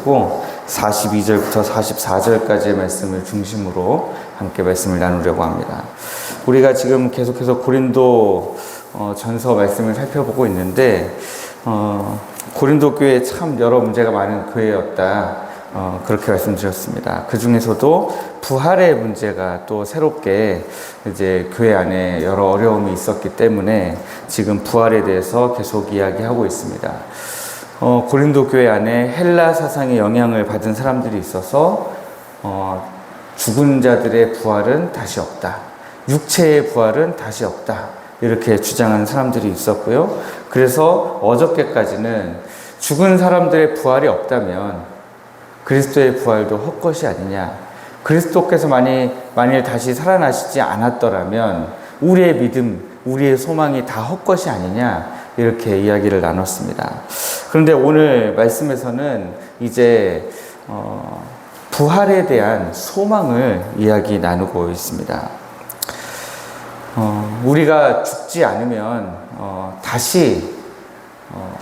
가지고 42절부터 44절까지의 말씀을 중심으로 함께 말씀을 나누려고 합니다. 우리가 지금 계속해서 고린도 어, 전서 말씀을 살펴보고 있는데 어, 고린도 교회 참 여러 문제가 많은 교회였다. 어, 그렇게 말씀드렸습니다. 그 중에서도 부활의 문제가 또 새롭게 이제 교회 안에 여러 어려움이 있었기 때문에 지금 부활에 대해서 계속 이야기하고 있습니다. 어, 고린도 교회 안에 헬라 사상의 영향을 받은 사람들이 있어서 어, 죽은 자들의 부활은 다시 없다. 육체의 부활은 다시 없다. 이렇게 주장하는 사람들이 있었고요. 그래서 어저께까지는 죽은 사람들의 부활이 없다면 그리스도의 부활도 헛것이 아니냐. 그리스도께서 만일, 만일 다시 살아나시지 않았더라면 우리의 믿음, 우리의 소망이 다 헛것이 아니냐. 이렇게 이야기를 나눴습니다. 그런데 오늘 말씀에서는 이제, 어, 부활에 대한 소망을 이야기 나누고 있습니다. 어, 우리가 죽지 않으면 어, 다시 어,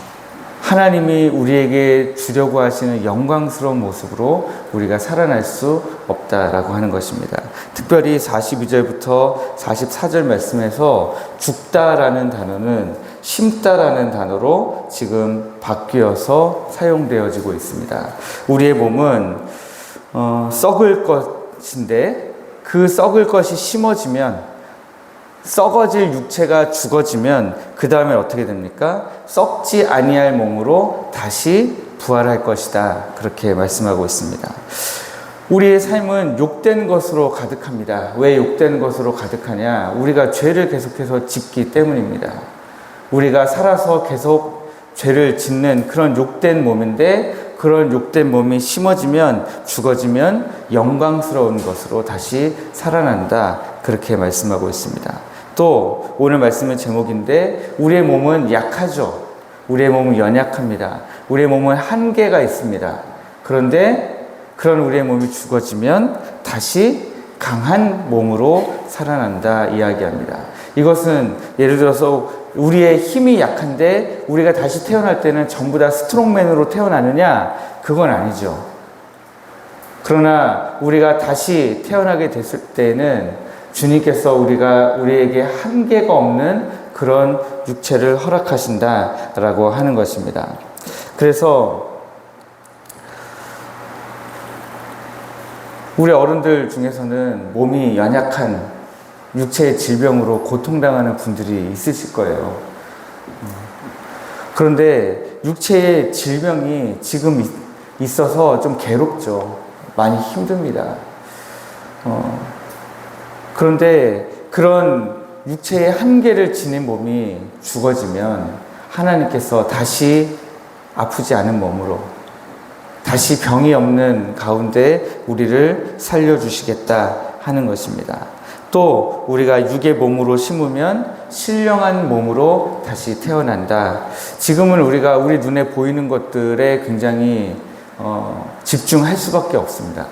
하나님이 우리에게 주려고 하시는 영광스러운 모습으로 우리가 살아날 수 없다라고 하는 것입니다. 특별히 42절부터 44절 말씀에서 죽다라는 단어는 심다라는 단어로 지금 바뀌어서 사용되어지고 있습니다. 우리의 몸은 어, 썩을 것인데 그 썩을 것이 심어지면 썩어질 육체가 죽어지면 그 다음에 어떻게 됩니까? 썩지 아니할 몸으로 다시 부활할 것이다. 그렇게 말씀하고 있습니다. 우리의 삶은 욕된 것으로 가득합니다. 왜 욕된 것으로 가득하냐? 우리가 죄를 계속해서 짓기 때문입니다. 우리가 살아서 계속 죄를 짓는 그런 욕된 몸인데 그런 욕된 몸이 심어지면 죽어지면 영광스러운 것으로 다시 살아난다. 그렇게 말씀하고 있습니다. 또 오늘 말씀의 제목인데 우리의 몸은 약하죠. 우리의 몸은 연약합니다. 우리의 몸은 한계가 있습니다. 그런데 그런 우리의 몸이 죽어지면 다시 강한 몸으로 살아난다 이야기합니다. 이것은 예를 들어서 우리의 힘이 약한데 우리가 다시 태어날 때는 전부 다 스트롱맨으로 태어나느냐? 그건 아니죠. 그러나 우리가 다시 태어나게 됐을 때는 주님께서 우리가 우리에게 한계가 없는 그런 육체를 허락하신다라고 하는 것입니다. 그래서 우리 어른들 중에서는 몸이 연약한 육체의 질병으로 고통당하는 분들이 있으실 거예요. 그런데 육체의 질병이 지금 있어서 좀 괴롭죠. 많이 힘듭니다. 어, 그런데 그런 육체의 한계를 지닌 몸이 죽어지면 하나님께서 다시 아프지 않은 몸으로 다시 병이 없는 가운데 우리를 살려주시겠다 하는 것입니다. 또 우리가 육의 몸으로 심으면 신령한 몸으로 다시 태어난다. 지금은 우리가 우리 눈에 보이는 것들에 굉장히 어, 집중할 수밖에 없습니다.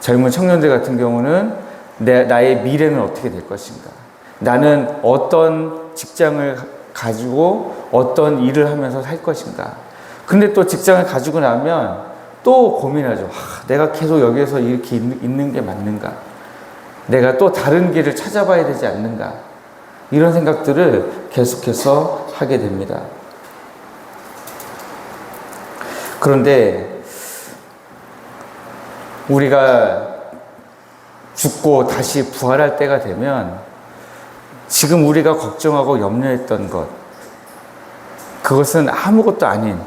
젊은 청년들 같은 경우는 내, 나의 미래는 어떻게 될 것인가? 나는 어떤 직장을 가지고 어떤 일을 하면서 살 것인가? 근데 또 직장을 가지고 나면 또 고민하죠. 하, 내가 계속 여기에서 이렇게 있는 게 맞는가? 내가 또 다른 길을 찾아봐야 되지 않는가? 이런 생각들을 계속해서 하게 됩니다. 그런데 우리가 죽고 다시 부활할 때가 되면 지금 우리가 걱정하고 염려했던 것, 그것은 아무것도 아닌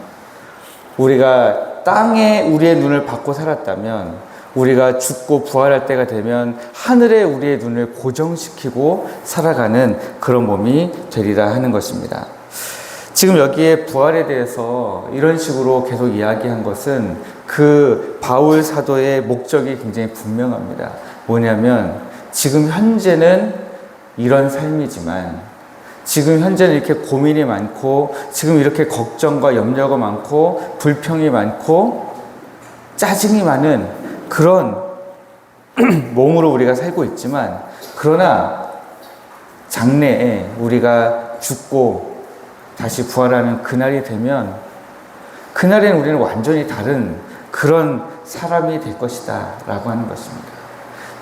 우리가 땅에 우리의 눈을 받고 살았다면 우리가 죽고 부활할 때가 되면 하늘에 우리의 눈을 고정시키고 살아가는 그런 몸이 되리라 하는 것입니다. 지금 여기에 부활에 대해서 이런 식으로 계속 이야기한 것은 그 바울 사도의 목적이 굉장히 분명합니다. 뭐냐면 지금 현재는 이런 삶이지만 지금 현재는 이렇게 고민이 많고 지금 이렇게 걱정과 염려가 많고 불평이 많고 짜증이 많은 그런 몸으로 우리가 살고 있지만 그러나 장래에 우리가 죽고 다시 부활하는 그날이 되면 그날에는 우리는 완전히 다른 그런 사람이 될 것이다. 라고 하는 것입니다.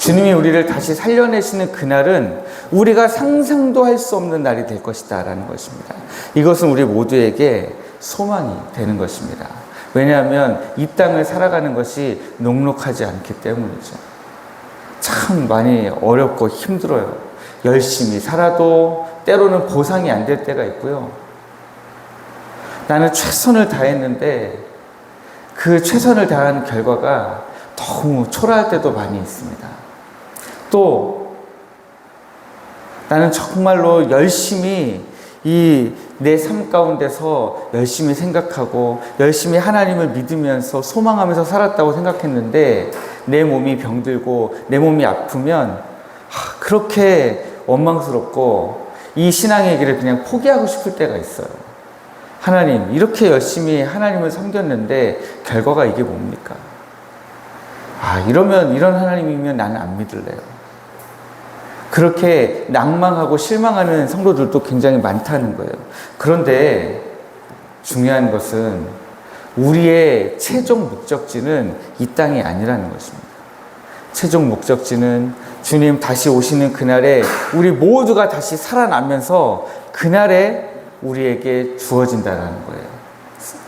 주님이 우리를 다시 살려내시는 그날은 우리가 상상도 할 수 없는 날이 될 것이다. 라는 것입니다. 이것은 우리 모두에게 소망이 되는 것입니다. 왜냐하면 이 땅을 살아가는 것이 녹록하지 않기 때문이죠. 참 많이 어렵고 힘들어요. 열심히 살아도 때로는 보상이 안 될 때가 있고요. 나는 최선을 다했는데 그 최선을 다한 결과가 너무 초라할 때도 많이 있습니다. 또 나는 정말로 열심히 이 내 삶 가운데서 열심히 생각하고 열심히 하나님을 믿으면서 소망하면서 살았다고 생각했는데 내 몸이 병들고 내 몸이 아프면 하, 그렇게 원망스럽고 이 신앙의 길을 그냥 포기하고 싶을 때가 있어요. 하나님, 이렇게 열심히 하나님을 섬겼는데 결과가 이게 뭡니까? 아, 이러면, 이런 하나님이면 나는 안 믿을래요. 그렇게 낭망하고 실망하는 성도들도 굉장히 많다는 거예요. 그런데 중요한 것은 우리의 최종 목적지는 이 땅이 아니라는 것입니다. 최종 목적지는 주님 다시 오시는 그날에 우리 모두가 다시 살아나면서 그날에 우리에게 주어진다는 거예요.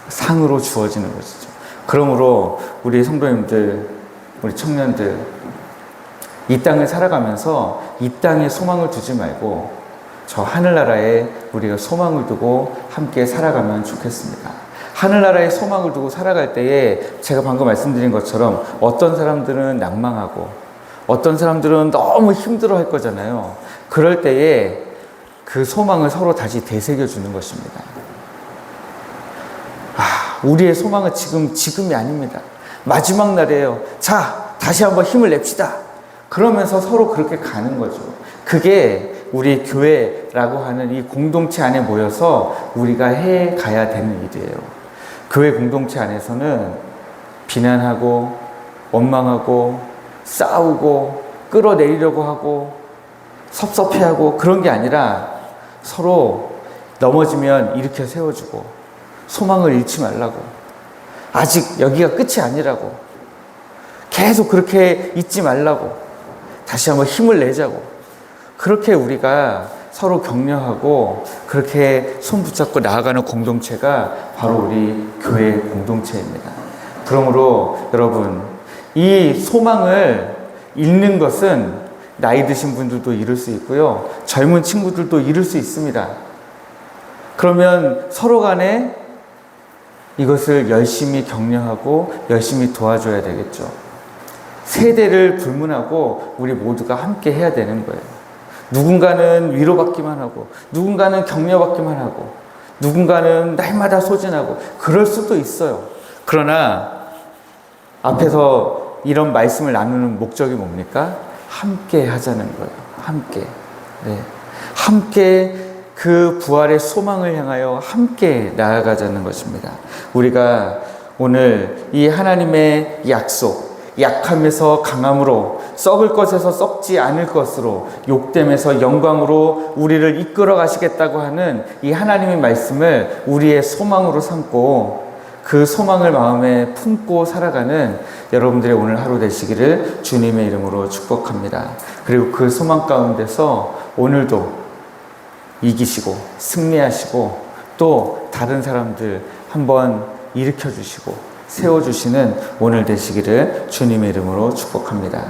상으로 주어지는 것이죠. 그러므로 우리 성도님들, 우리 청년들, 이 땅을 살아가면서 이 땅에 소망을 두지 말고 저 하늘나라에 우리가 소망을 두고 함께 살아가면 좋겠습니다. 하늘나라에 소망을 두고 살아갈 때에 제가 방금 말씀드린 것처럼 어떤 사람들은 낭망하고 어떤 사람들은 너무 힘들어 할 거잖아요. 그럴 때에 그 소망을 서로 다시 되새겨 주는 것입니다. 아, 우리의 소망은 지금, 지금이 아닙니다. 마지막 날이에요. 자, 다시 한번 힘을 냅시다. 그러면서 서로 그렇게 가는 거죠. 그게 우리 교회라고 하는 이 공동체 안에 모여서 우리가 해 가야 되는 일이에요. 교회 공동체 안에서는 비난하고 원망하고 싸우고 끌어내리려고 하고 섭섭해하고 그런 게 아니라 서로 넘어지면 일으켜 세워주고 소망을 잃지 말라고 아직 여기가 끝이 아니라고 계속 그렇게 잊지 말라고 다시 한번 힘을 내자고 그렇게 우리가 서로 격려하고 그렇게 손 붙잡고 나아가는 공동체가 바로 우리 교회 공동체입니다. 그러므로 여러분 이 소망을 잃는 것은 나이 드신 분들도 잃을 수 있고요. 젊은 친구들도 잃을 수 있습니다. 그러면 서로 간에 이것을 열심히 격려하고 열심히 도와줘야 되겠죠. 세대를 불문하고 우리 모두가 함께 해야 되는 거예요. 누군가는 위로받기만 하고, 누군가는 격려받기만 하고, 누군가는 날마다 소진하고, 그럴 수도 있어요. 그러나 앞에서 이런 말씀을 나누는 목적이 뭡니까? 함께 하자는 거예요. 함께. 네. 함께 그 부활의 소망을 향하여 함께 나아가자는 것입니다. 우리가 오늘 이 하나님의 약속, 약함에서 강함으로 썩을 것에서 썩지 않을 것으로 욕됨에서 영광으로 우리를 이끌어 가시겠다고 하는 이 하나님의 말씀을 우리의 소망으로 삼고 그 소망을 마음에 품고 살아가는 여러분들의 오늘 하루 되시기를 주님의 이름으로 축복합니다. 그리고 그 소망 가운데서 오늘도 이기시고 승리하시고 또 다른 사람들 한번 일으켜 주시고 세워 주시는 오늘 되시기를 주님의 이름으로 축복합니다.